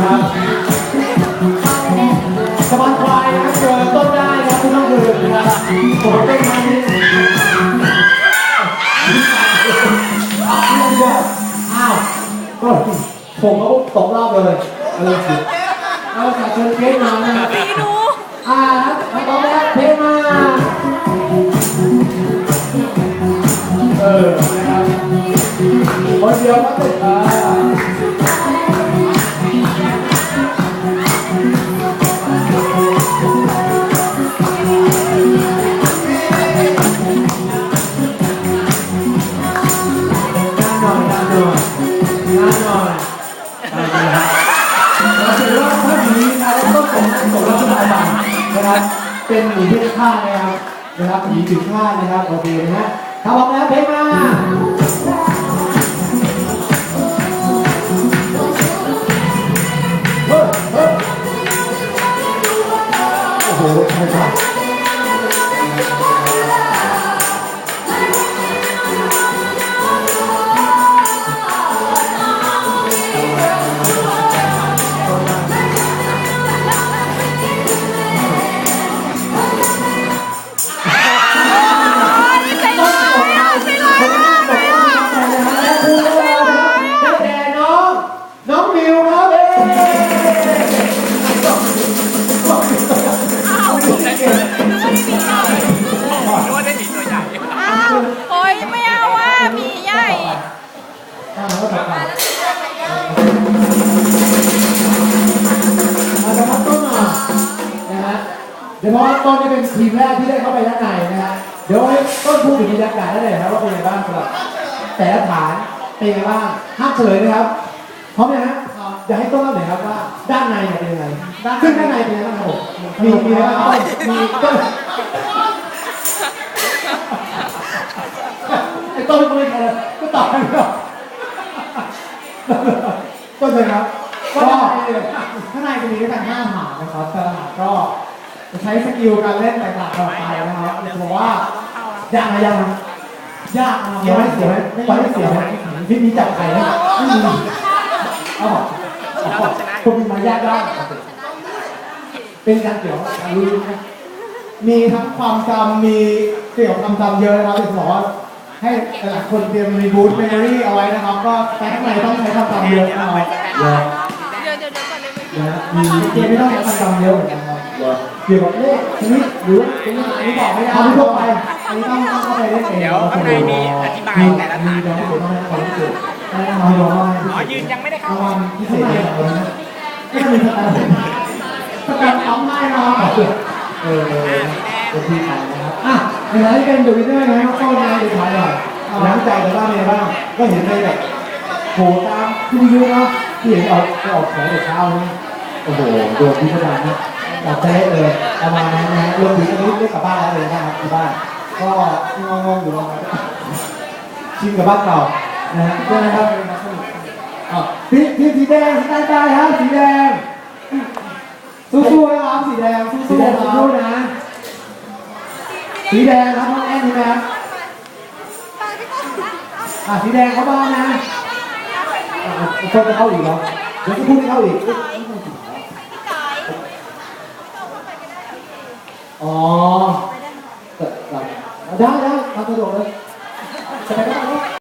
นะครับสะพานควายนะครับเจอต้นได้นะครับทุกท่านคือนะครับผมต้นไม้นี้อ้าวก็ผมก็ตกรอบเลยเออสิเอาจากเชิญเค้กมานะครับีนูอ่าครับมาต่อไปครับเพลงมาเออนะครับคนเดียวก็ติดอ่า นะครับต้องส่งส่งรับชมไปนะครับ เป็นหมีที่ค่านะครับนะครับหมีถึงข้านะครับ โอเคนะฮะถ้าพร้อมแล้วเพลงมา เดี๋ยวเพราะว่าต้นนี่เป็นทีมแรกที่ได้เข้าไปด้านในนะฮะเดี๋ยวให้ต้นพูดถึงบรรยากาศได้เลยครับว่าเป็นยังไงบ้างสำหรับแต่ละฐานเป็นยังไงบ้างห้ามเฉลยนะครับพร้อมยังฮะอยากให้ต้นเล่าหน่อยครับว่าด้านในเนี่ยเป็นยังไงซึ่งด้านในเป็นยังไงบ้างครับผมมีมีอะไรบ้างต้นมีต้นไอ้ต้นก็ไม่ใช่เลยก็ตอบไม่ได้ต้นเลยครับก็ก็ข้างในจะมีด้วยกันห้าฐานนะครับแต่ละฐานก็ จะใช้สกิลการเล่นแตกต่างกันออกไปนะครับจะบอกว่ายากนะยากนะยากนะครับเสียวไหมเสียวไหมตอนนี้เสียวไหมพี่มีจับไข่ไหมไม่มีเอาบอกคนมีมารยาทได้เป็นการเกี่ยวกับรู้ไหมมีทั้งความจำมีเกี่ยวกับความจำเยอะนะครับจะบอกว่าให้หลายๆคนเตรียมรีบูทเมมโมรี่เอาไว้นะครับ ก็แต่ข้างในต้องใช้ความจำเยอะนะครับเหรอเดี๋ยวเดี๋ยวเดี๋ยวก่อนเลยนะฮะมีเกมไม่ต้องใช้ความจำเยอะเหมือนกันครับ เกี่ยวกับเลขชนิดหรือชนิดอันนี้บอกไม่ได้ทำทั่วไปอันนี้ต้องต้องเข้าไปเล่นเองเดี๋ยวข้างในมีอธิบายแต่ละฐานมีน้องผมต้อรู้สึกได้นะอ๋อยืนยังไม่ได้เข้าพิเศษเนี่ยคนนะก็มีสแตนด์สกัดทำให้นะครับเออเป็นที่ไปนะครับอะในฐานะที่เป็นดูวินเนอร์นะน้องโต้นะดูท้ายหน่อยน้ำใจแต่บ้างเป็นไงบ้างก็เห็นในแบบโผล่ตามที่วิทยุเนาะที่เห็นออกไปออกแถวแต่เช้านี่โอ้โหโดนพิจารณา นะจับใจได้เลยประมาณนั้นนะรวมถึงอันนี้เรียกกลับบ้านแล้วเลยนะครับที่บ้านก็งงๆอยู่ประมาณนั้นชินกับบ้านเก่านะฮะใช่ไหมครับพี่พี่สีแดงใต้ใต้ฮะสีแดง สู้ๆนะครับสีแดงสู้ๆนะคสู้รับนะสีแดงครับน้องแอนใช่ไหมครับอะสีแดงเขาบ้างนะอะคนจะเข้าอีกเหรอเดี๋ยวจะพูดไม่เข้าอีก อ๋อได้ได้ทำสะดวกเลยจะไปก็ได้